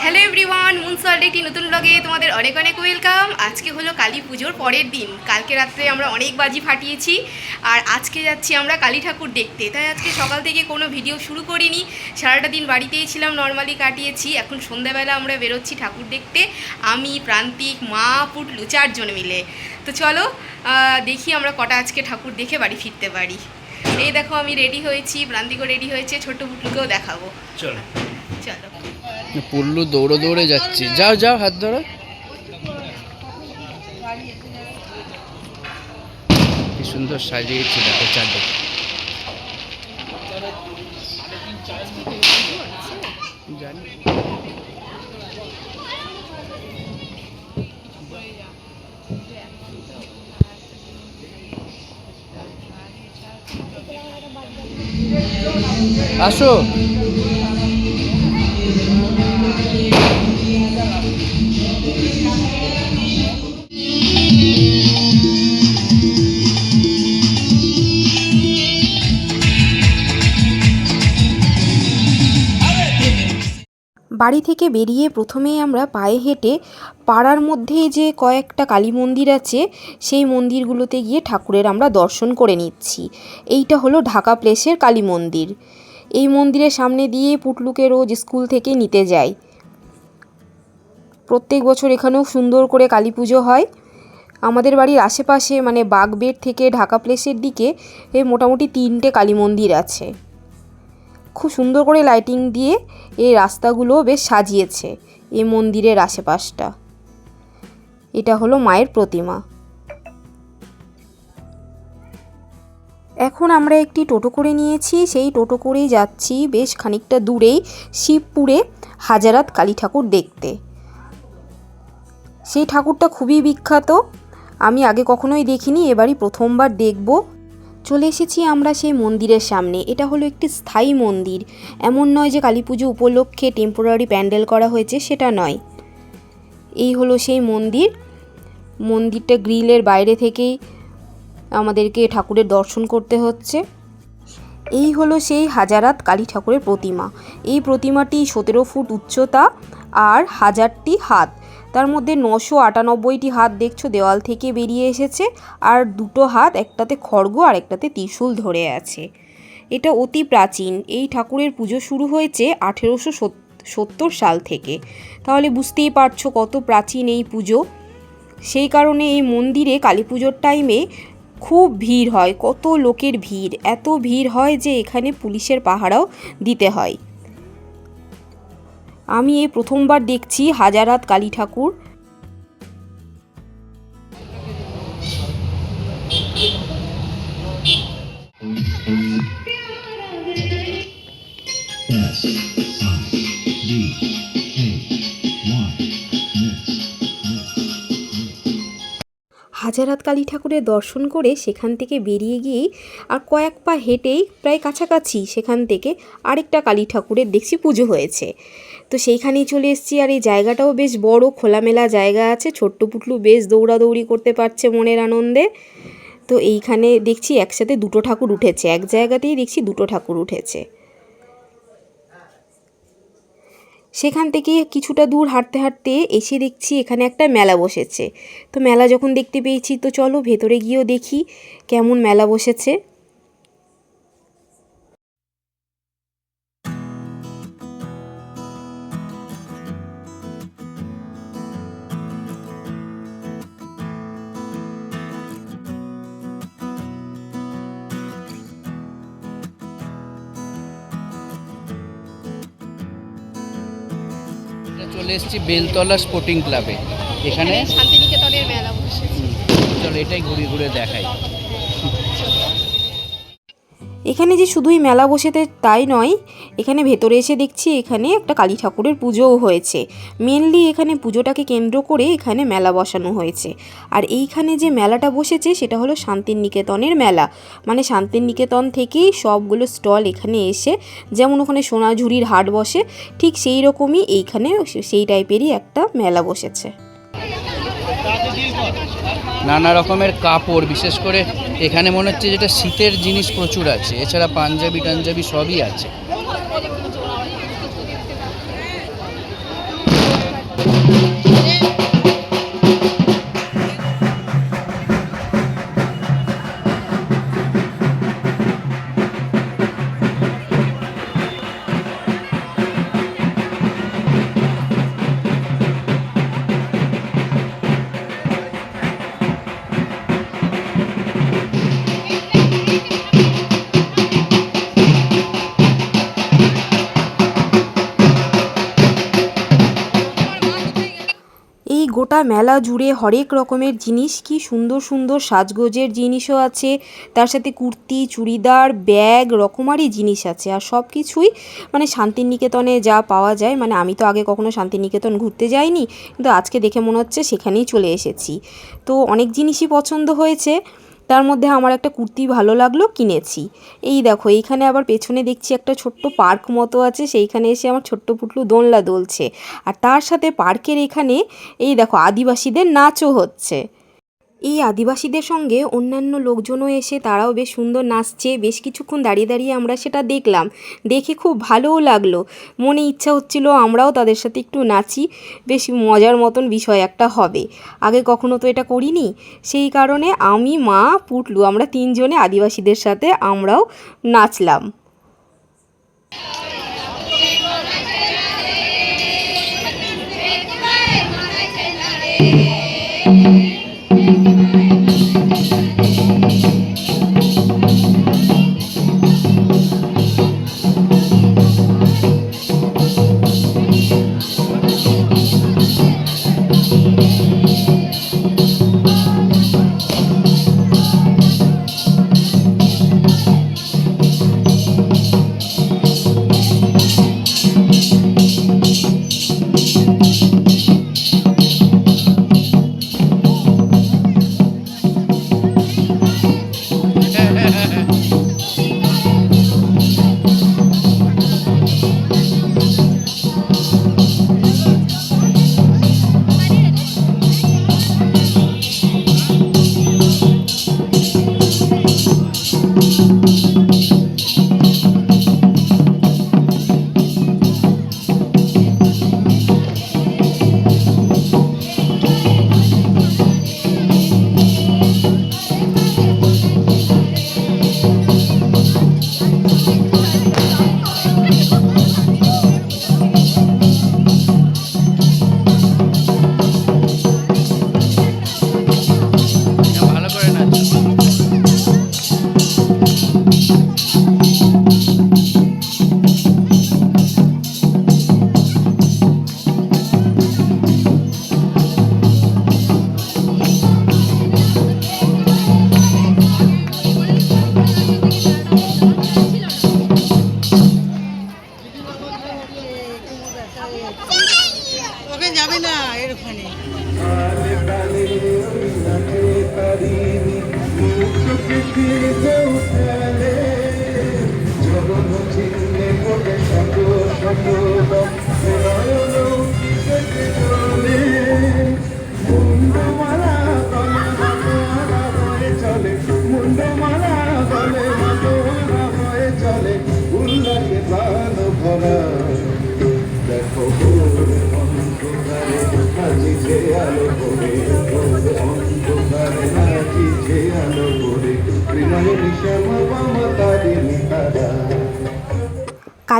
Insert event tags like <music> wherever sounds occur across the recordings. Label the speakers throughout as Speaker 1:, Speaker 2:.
Speaker 1: Hello everyone মুনসল্ট একটি নতুন ব্লগে তোমাদের অনেক অনেক ওয়েলকাম আজকে হলো কালী পুজোর পরের দিন। কালকে রাত্রে আমরা অনেক বাজি ফাটিয়েছি। আর আজকে যাচ্ছি আমরা কালী ঠাকুর দেখতে। তাই আজকে সকাল থেকে কোনো ভিডিও শুরু করিনি। সারাটা দিন বাড়িতেই ছিলাম নর্মালি কাটিয়েছি। এখন সন্ধ্যাবেলা আমরা বেরোচ্ছি ঠাকুর দেখতে। আমি প্রান্তিক মা পুটলু চারজন মিলে। তো চলো দেখি আমরা কটা আজকে ঠাকুর দেখে বাড়ি ফিরতে পারি। এই দেখো আমি রেডি হয়েছি প্রান্তিকও রেডি হয়েছে ছোট্ট পুটলুকেও দেখাবো।
Speaker 2: চলো।
Speaker 1: চলো।
Speaker 2: পল্লু দৌড়ে দৌড়ে যাচ্ছে। যাও যাও হাত ধরো। কি সুন্দর সাজিয়েছি দেখো চারদিক। আসো।
Speaker 3: বাড়ি থেকে বেরিয়ে প্রথমেই আমরা পায়ে হেঁটে পাড়ার মধ্যে যে কয়েকটা কালী মন্দির আছে, সেই মন্দিরগুলোতে গিয়ে ঠাকুরের আমরা দর্শন করে নিচ্ছি। এইটা হলো ঢাকা প্লেসের কালী মন্দির। এই মন্দিরের সামনে দিয়ে পুটলুকে রোজ স্কুল থেকে নিতে যাই। প্রত্যেক বছর এখানেও সুন্দর করে কালী পুজো হয়। আমাদের বাড়ির আশেপাশে মানে বাগবের থেকে ঢাকা প্লেসের দিকে মোটামুটি তিনটে কালী মন্দির আছে। খুব সুন্দর করে লাইটিং দিয়ে এই রাস্তাগুলো বেশ সাজিয়েছে, এই মন্দিরের আশেপাশটা। এটা হলো মায়ের প্রতিমা। এখন আমরা একটি টোটো করে নিয়েছি, সেই টোটো করেই যাচ্ছি বেশ খানিকটা দূরেই শিবপুরে হাজারাত কালী ঠাকুর দেখতে। সেই ঠাকুরটা খুবই বিখ্যাত। আমি আগে কখনোই দেখিনি, এবারই প্রথমবার দেখব। চলে এসেছি আমরা সেই মন্দিরের সামনে। এটা হলো একটি স্থায়ী মন্দির। এমন নয় যে কালী পুজো উপলক্ষে টেম্পোরারি প্যান্ডেল করা হয়েছে, সেটা নয়। এই হলো সেই মন্দির। মন্দিরটা গ্রিলের বাইরে থেকেই আমাদেরকে ঠাকুরের দর্শন করতে হচ্ছে। এই হলো সেই হাজারাত কালী ঠাকুরের প্রতিমা। এই প্রতিমাটি সতেরো ফুট উচ্চতা আর হাজারটি হাত। তার মধ্যে নশো আটানব্বইটি হাত দেখছ দেওয়াল থেকে বেরিয়ে এসেছে, আর দুটো হাত, একটাতে খড়গ আর একটাতে ত্রিশূল ধরে আছে। এটা অতি প্রাচীন। এই ঠাকুরের পুজো শুরু হয়েছে আঠেরোশো সত্তর সাল থেকে। তাহলে বুঝতেই পারছ কত প্রাচীন এই পুজো। সেই কারণে এই মন্দিরে কালী পুজোর টাইমে খুব ভিড় হয়, কত লোকের ভিড়। এত ভিড় হয় যে এখানে পুলিশের পাহারাও দিতে হয়। আমি এই প্রথমবার দেখছি হাজারাত কালী ঠাকুর হাজারাত কালী ঠাকুরের দর্শন করে সেখান থেকে বেরিয়ে গিয়েই আর কয়েক পা হেঁটেই প্রায় কাছাকাছি সেখান থেকে আরেকটা কালী ঠাকুরের দেখছি পুজো হয়েছে। তো সেইখানেই চলে এসেছি আর এই জায়গাটাও বেশ বড়, খোলামেলা জায়গা আছে, ছোট্ট পুটলু বেশ দৌড়াদৌড়ি করতে পারছে মনের আনন্দে। তো এইখানে দেখছি একসাথে দুটো ঠাকুর উঠেছে, এক জায়গাতেই দেখছি দুটো ঠাকুর উঠেছে। সেখান থেকে কিছুটা দূর হাঁটতে হাঁটতে এসে দেখছি এখানে একটা মেলা বসেছে। তো মেলা যখন দেখতে পেয়েছি, তো চলো ভেতরে গিয়েও দেখি কেমন মেলা বসেছে।
Speaker 2: এসেছি বেলতলা স্পোর্টিং ক্লাবে এখানে
Speaker 1: শান্তিনিকেতনের মেলা বসে
Speaker 2: চলো এটাই ঘুরে ঘুরে দেখাই।
Speaker 3: এখানে যে শুধুই মেলা বসেতে তাই নয়, এখানে ভেতরে এসে দেখছি এখানে একটা কালী ঠাকুরের পুজোও হয়েছে। মেনলি এখানে পুজোটাকে কেন্দ্র করে এখানে মেলা বসানো হয়েছে। আর এইখানে যে মেলাটা বসেছে, সেটা হলো শান্তিনিকেতনের মেলা। মানে শান্তিনিকেতন থেকেই সবগুলো স্টল এখানে এসে, যেমন ওখানে সোনাঝুরির হাট বসে, ঠিক সেই রকমই এইখানে সেই টাইপেরই একটা মেলা বসেছে।
Speaker 2: নানা রকমের কাপড়, বিশেষ করে এখানে মনে হচ্ছে যেটা শীতের জিনিস প্রচুর আছে। এছাড়া পাঞ্জাবি, টাঞ্জাবি সবই আছে।
Speaker 3: মেলা জুড়ে হরেক রকমের জিনিস, কি সুন্দর সুন্দর সাজগোজের জিনিসও আছে। তার সাথে কুর্তি, চুড়িদার, ব্যাগ রকমারি জিনিস আছে। আর সব কিছুই মানে শান্তিনিকেতনে যা পাওয়া যায়। মানে আমি তো আগে কখনো শান্তিনিকেতন ঘুরতে যাইনি, কিন্তু আজকে দেখে মনে হচ্ছে সেখানেই চলে এসেছি। তো অনেক জিনিসই পছন্দ হয়েছে। তার মধ্যে আমার একটা কুর্তি ভালো লাগল, কিনেছি। এই দেখো, এইখানে আবার পেছনে দেখছি একটা ছোট্ট পার্ক মতো আছে, সেইখানে এসে আমার ছোট্ট পুটলু দোলনা দোলছে। আর তার সাথে পার্কের এখানে, এই দেখো, আদিবাসীদের নাচও হচ্ছে। এই আদিবাসীদের সঙ্গে অন্যান্য লোকজনও এসে তারাও বেশ সুন্দর নাচছে, বেশ কিছুক্ষণ দাঁড়িয়ে দাঁড়িয়ে আমরা সেটা দেখলাম। দেখে খুব ভালোও লাগল। মনে ইচ্ছা হচ্ছিল আমরাও তাদের সাথে একটু নাচি, বেশ মজার মতন বিষয় একটা হবে। আগে কখনো তো এটা করিনি। সেই কারণে আমি, মা, পুটলু, আমরা তিনজনে আদিবাসীদের সাথে আমরাও নাচলাম।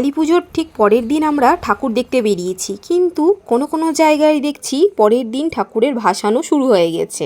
Speaker 3: কালী পুজোর ঠিক পরের দিন আমরা ঠাকুর দেখতে বেরিয়েছি। কিন্তু কোনো কোনো জায়গায় দেখছি পরের দিন ঠাকুরের ভাসানো শুরু হয়ে গেছে।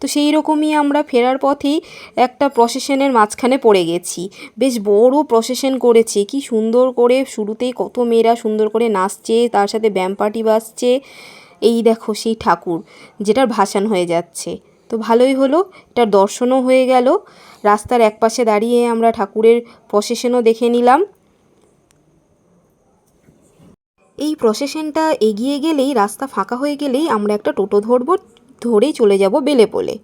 Speaker 3: তো সেই রকমই আমরা ফেরার পথেই একটা প্রসেশনের মাঝখানে পড়ে গেছি। বেশ বড় প্রসেশন করেছে। কি সুন্দর করে শুরুতেই কত মেয়েরা সুন্দর করে নাচছে, তার সাথে ব্যাম পার্টি বাজছে। এই দেখো সেই ঠাকুর, যেটার ভাসান হয়ে যাচ্ছে। তো ভালোই হলো, এটার দর্শনও হয়ে গেল। রাস্তার একপাশে দাঁড়িয়ে আমরা ঠাকুরের প্রসেশনও দেখে নিলাম। এই প্রসেশনটা এগিয়ে গেলেই, রাস্তা ফাঁকা হয়ে গেলেই আমরা একটা টোটো ধরবো, ধরেই চলে যাব বেলেপোলে।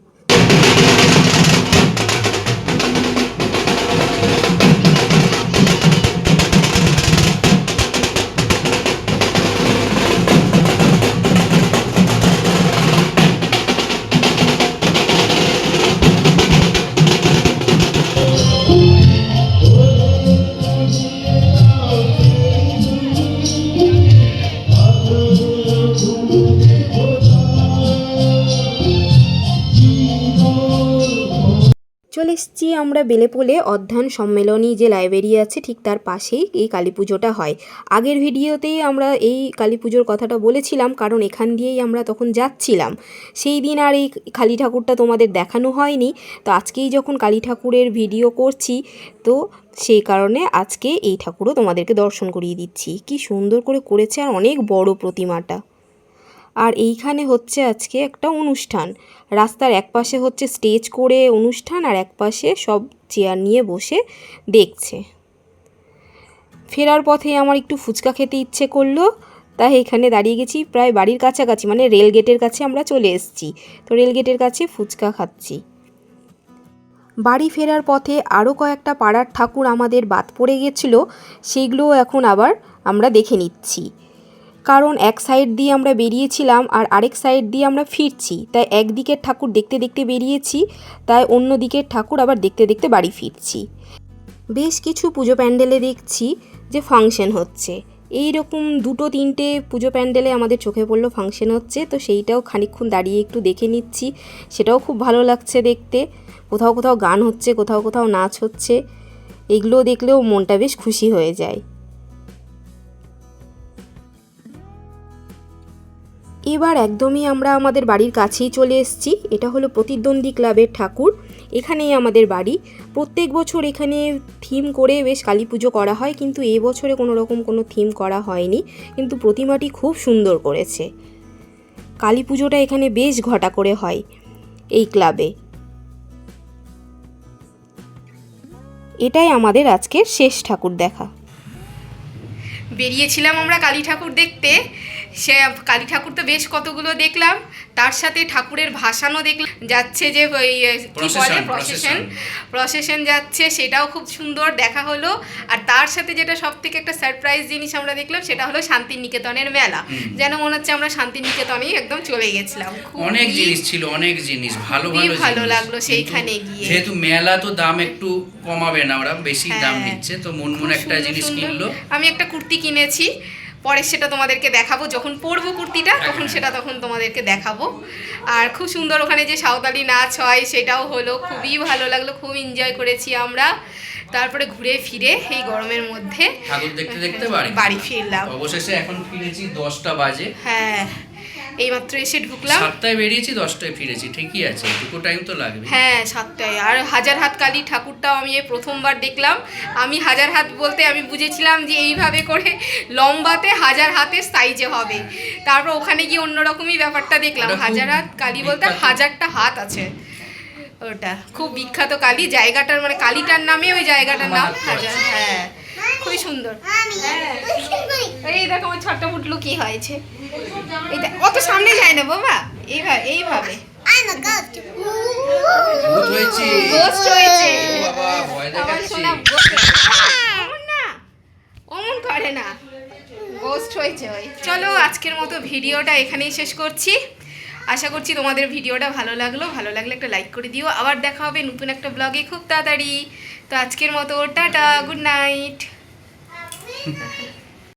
Speaker 3: চলে আমরা বেলেপোলে অধ্যয়ন সম্মেলনী যে লাইব্রেরি আছে ঠিক তার পাশেই এই কালী পুজোটা হয়। আগের ভিডিওতেই আমরা এই কালী পুজোর কথাটা বলেছিলাম, কারণ এখান দিয়েই আমরা তখন যাচ্ছিলাম। সেই দিন আর এই কালী ঠাকুরটা তোমাদের দেখানো হয়নি। তো আজকেই যখন কালী ঠাকুরের ভিডিও করছি, তো সেই কারণে আজকে এই ঠাকুরও তোমাদেরকে দর্শন করিয়ে দিচ্ছি। কি সুন্দর করে করেছে আর অনেক বড় প্রতিমাটা। আর এইখানে হচ্ছে আজকে একটা অনুষ্ঠান। রাস্তার এক পাশে হচ্ছে স্টেজ করে অনুষ্ঠান আর এক পাশে সব চেয়ার নিয়ে বসে দেখছে। ফেরার পথে আমার একটু ফুচকা খেতে ইচ্ছে করল, তাই এখানে দাঁড়িয়ে গেছি, প্রায় বাড়ির কাছাকাছি মানে রেল গেটের কাছে আমরা চলে এসেছি। তো রেল গেটের কাছে ফুচকা খাচ্ছি। বাড়ি ফেরার পথে আরও কয়েকটা পাড়ার ঠাকুর আমাদের বাদ পড়ে গেছিল, সেইগুলোও এখন আবার আমরা দেখে নিচ্ছি। কারণ এক সাইড দিয়ে আমরা বেরিয়েছিলাম আর আরেক সাইড দিয়ে আমরা ফিরছি। তাই একদিকের ঠাকুর দেখতে দেখতে বেরিয়েছি, তাই অন্য দিকের ঠাকুর আবার দেখতে দেখতে বাড়ি ফিরছি। বেশ কিছু পুজো প্যান্ডেলে দেখছি যে ফাংশন হচ্ছে। এই রকম দুটো তিনটে পুজো প্যান্ডেলে আমাদের চোখে পড়ল ফাংশন হচ্ছে, তো সেইটাও খানিকক্ষণ দাঁড়িয়ে একটু দেখে নিচ্ছি। সেটাও খুব ভালো লাগছে দেখতে। কোথাও কোথাও গান হচ্ছে, কোথাও কোথাও নাচ হচ্ছে। এগুলো দেখলেও মনটা বেশ খুশি হয়ে যায়। এবার একদমই আমরা আমাদের বাড়ির কাছেই চলে এসেছি। এটা হলো প্রতিদ্বন্দ্বী ক্লাবের ঠাকুর। এখানেই আমাদের বাড়ি। প্রত্যেক বছর এখানে থিম করে বেশ কালী পুজো করা হয়, কিন্তু এই বছরে কোনো রকম কোনো থিম করা হয়নি। কিন্তু প্রতিমাটি খুব সুন্দর করেছে। কালী পুজোটা এখানে বেশ ঘটা করে হয় এই ক্লাবে। এটাই আমাদের আজকের শেষ ঠাকুর দেখা।
Speaker 1: বেরিয়েছিলাম আমরা কালী ঠাকুর দেখতে। সে কালী ঠাকুর তো বেশ কতগুলো দেখলাম তার সাথে ঠাকুরের ভাসানও দেখলাম যাচ্ছে যে ওই কি বলে প্রসেশন প্রসেশন যাচ্ছে সেটাও খুব সুন্দর দেখা হলো। আর তার সাথে যেটা সব থেকে একটা সারপ্রাইজ জিনিস আমরা দেখলাম সেটা হলো শান্তিনিকেতনের মেলা। যেন মনে হচ্ছে আমরা শান্তিনিকেতনেই একদম চলে গেছিলাম।
Speaker 2: অনেক জিনিস ছিল অনেক জিনিস ভালো ভালো
Speaker 1: ভালো লাগল সেইখানে গিয়ে।
Speaker 2: যেহেতু মেলা তো দাম একটু কমাবে না ওরা বেশি দাম
Speaker 1: হ্যাঁ।
Speaker 2: নিচ্ছে তো মন মন একটা জিনিস। কিনলো।
Speaker 1: আমি একটা কুর্তি কিনেছি পরে সেটা তোমাদেরকে দেখাবো যখন পরবো কুর্তিটা তখন। সেটা তখন তোমাদেরকে দেখাবো। আর খুব সুন্দর ওখানে যে সাঁওতালি নাচ হয় সেটাও হলো। খুবই ভালো লাগল খুব এনজয় করেছি আমরা। তারপরে ঘুরে ফিরে এই গরমের মধ্যে
Speaker 2: ঠাকুর দেখতে দেখতে বাড়ি
Speaker 1: বাড়ি ফিরলাম।
Speaker 2: অবশেষে এখন ফিরেছি দশটা বাজে।
Speaker 1: হ্যাঁ। এইমাত্র এসে ঢুকলাম।
Speaker 2: সাতটায় বেরিয়েছি দশটায় ফিরেছি ঠিকই আছে দুটো টাইম তো লাগবে।
Speaker 1: হ্যাঁ সাতটায়। আর হাজার হাত কালী ঠাকুরটাও আমি এই প্রথমবার দেখলাম। আমি হাজার হাত বলতে আমি বুঝেছিলাম যে এইভাবে করে লম্বাতে হাজার হাতের সাইজে হবে। তারপর ওখানে গিয়ে অন্যরকমই ব্যাপারটা দেখলাম। হাজার হাত কালী বলতে হাজারটা হাত আছে। ওটা খুব বিখ্যাত কালী। জায়গাটার মানে কালীটার নামে ওই জায়গাটার নাম হাজার হ্যাঁ। খুবই সুন্দর। হ্যাঁ। এই দেখো আমার ছোট্ট ফুটলু কি হয়েছে। দেখ, অত সামনে যায় না বাবা। এইভাবে এইভাবে। অমন করে না। গোস্ট হয়েছে ওই। চলো আজকের মতো ভিডিওটা এখানেই শেষ করছি। আশা করছি তোমাদের ভিডিওটা ভালো লাগল। ভালো লাগলে একটা লাইক করে দিও। আবার দেখা হবে নতুন একটা ব্লগে খুব তাড়াতাড়ি। তো আজকের মতো টাটা গুড নাইট Okay. <laughs>